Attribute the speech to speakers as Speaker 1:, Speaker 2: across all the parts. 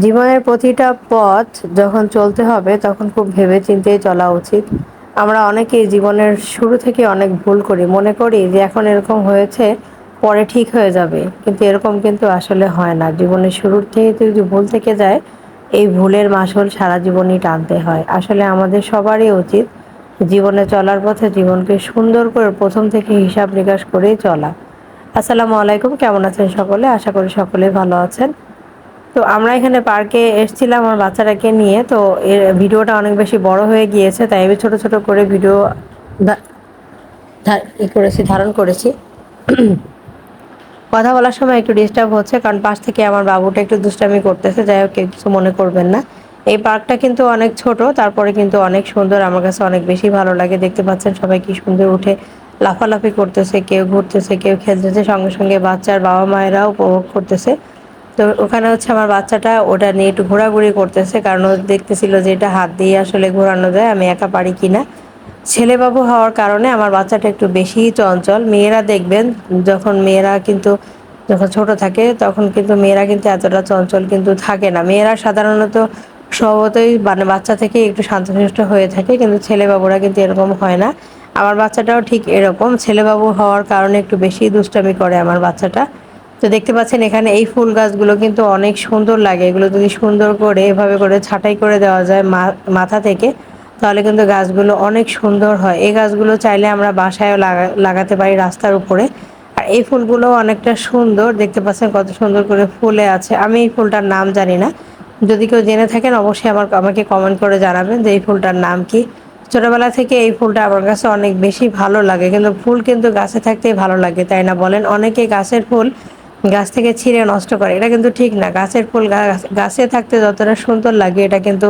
Speaker 1: জীবনের প্রতিটা পথ যখন চলতে হবে, তখন খুব ভেবে চিন্তেই চলা উচিত। আমরা অনেকেই জীবনের শুরু থেকে অনেক ভুল করি। মনে করি যে এখন এরকম হয়েছে, পরে ঠিক হয়ে যাবে। কিন্তু এরকম কিন্তু আসলে হয় না। জীবনের শুরুর থেকে যদি ভুল থেকে যায়, এই ভুলের মাসুল সারা জীবনই টানতে হয়। আসলে আমাদের সবারই উচিত জীবনে চলার পথে জীবনকে সুন্দর করে প্রথম থেকে হিসাব নিকাশ করেই চলা। আসসালামু আলাইকুম, কেমন আছেন সকলে? আশা করি সকলেই ভালো আছেন। তো আমরা এখানে পার্কে এসেছিলাম আমার বাচ্চাটাকে নিয়ে। তো এর ভিডিওটা অনেক বেশি বড় হয়ে গিয়েছে, তাই আমি ছোট ছোট করে ভিডিও ই করেছি, ধারণ করেছি। কথা বলার সময় একটু ডিস্টার্ব হচ্ছে, কারণ পাশ থেকে আমার বাবুটা একটু দুষ্টামি করতেছে, যাই হোক কিছু মনে করবেন না। এই পার্কটা কিন্তু অনেক ছোট, তারপরে কিন্তু অনেক সুন্দর, আমার কাছে অনেক বেশি ভালো লাগে। দেখতে পাচ্ছেন সবাই কি সুন্দর উঠে লাফালাফি করতেছে, কেউ ঘুরতেছে, কেউ খেলতেছে, সঙ্গে সঙ্গে বাচ্চার বাবা মায়েরাও উপভোগ করতেছে। তো ওখানে হচ্ছে আমার বাচ্চাটা ওটা নিয়ে একটু ঘোরাঘুরি করতেছে, কারণ ও দেখতেছিল যে এটা হাত দিয়ে আসলে ঘোরানো যায়, আমি একা পারি কিনা। ছেলেবাবু হওয়ার কারণে আমার বাচ্চাটা একটু বেশিই চঞ্চল। মেয়েরা দেখবেন, যখন মেয়েরা কিন্তু যখন ছোট থাকে, তখন কিন্তু মেয়েরা কিন্তু এতটা চঞ্চল কিন্তু থাকে না। মেয়েরা সাধারণত স্বভাবতই মানে বাচ্চা থেকে একটু শান্তশিষ্ট হয়ে থাকে, কিন্তু ছেলেবাবুরা কিন্তু এরকম হয় না। আমার বাচ্চাটাও ঠিক এরকম। ছেলেবাবু হওয়ার কারণে একটু বেশি দুষ্টামি করে আমার বাচ্চাটা। তো দেখতে পাচ্ছেন এখানে এই ফুল গাছগুলো কিন্তু অনেক সুন্দর লাগে। এগুলো যদি সুন্দর করে এভাবে করে ছাঁটাই করে দেওয়া যায় মাথা থেকে, তাহলে কিন্তু গাছগুলো অনেক সুন্দর হয়। এই গাছগুলো চাইলে আমরা বাসায়ও লাগা, লাগাতে পারি রাস্তার উপরে। আর এই ফুলগুলো অনেকটা সুন্দর। দেখতে পাচ্ছেন কত সুন্দর করে ফুলে আছে। আমি এই ফুলটার নাম জানি না। যদি কেউ জেনে থাকেন অবশ্যই আমার আমাকে কমেন্ট করে জানাবেন যে এই ফুলটার নাম কি। ছোটোবেলা থেকে এই ফুলটা আমার কাছে অনেক বেশি ভালো লাগে। কিন্তু ফুল কিন্তু গাছে থাকতেই ভালো লাগে, তাই না বলেন? অনেকে গাছের ফুল গাছ থেকে ছিঁড়ে নষ্ট করে। এটা কিন্তু ঠিক না। গাছের ফুল গাছে থাকতে যতটা সুন্দর লাগে, এটা কিন্তু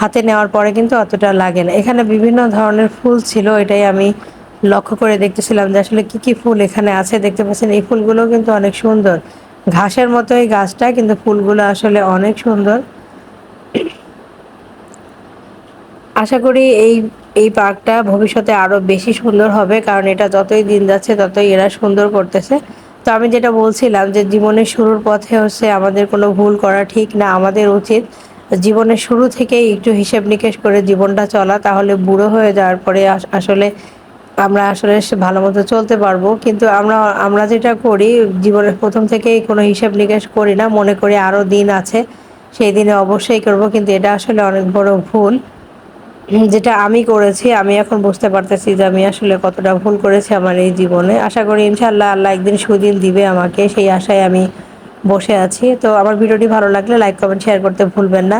Speaker 1: হাতে নেওয়ার পরে কিন্তু অতটা লাগে না। এখানে বিভিন্ন ধরনের ফুল ছিল, এটাই আমি লক্ষ্য করে দেখতেছিলাম যে আসলে কি কি ফুল এখানে আছে দেখতে পাচ্ছেন। এই ফুলগুলো কিন্তু অনেক সুন্দর। ঘাসের মতো এই গাছটা, কিন্তু ফুলগুলো আসলে অনেক সুন্দর। আশা করি এই এই পার্কটা ভবিষ্যতে আরও বেশি সুন্দর হবে, কারণ এটা যতই দিন যাচ্ছে, ততই এরা সুন্দর করতেছে। তো আমি যেটা বলছিলাম যে জীবনের শুরুর পথে হচ্ছে আমাদের কোনো ভুল করা ঠিক না, আমাদের উচিত জীবনের শুরু থেকেই একটু হিসেব নিকেশ করে জীবনটা চলা, তাহলে বুড়ো হয়ে যাওয়ার পরে আসলে আমরা আসলে ভালো মতো চলতে পারব। কিন্তু আমরা আমরা যেটা করি, জীবনের প্রথম থেকেই কোনো হিসেব নিকেশ করি না, মনে করি আরও দিন আছে, সেই দিনে অবশ্যই করব, কিন্তু এটা আসলে অনেক বড় ভুল। যেটা আমি করেছি, আমি এখন বুঝতে পারতেছি যে আমি আসলে কতটা ভুল করেছি আমার এই জীবনে। আশা করি ইনশাল্লাহ আল্লাহ একদিন সুদিন দিবে আমাকে, সেই আশায় আমি বসে আছি। তো আমার ভিডিওটি ভালো লাগলে লাইক কমেন্ট শেয়ার করতে ভুলবেন না।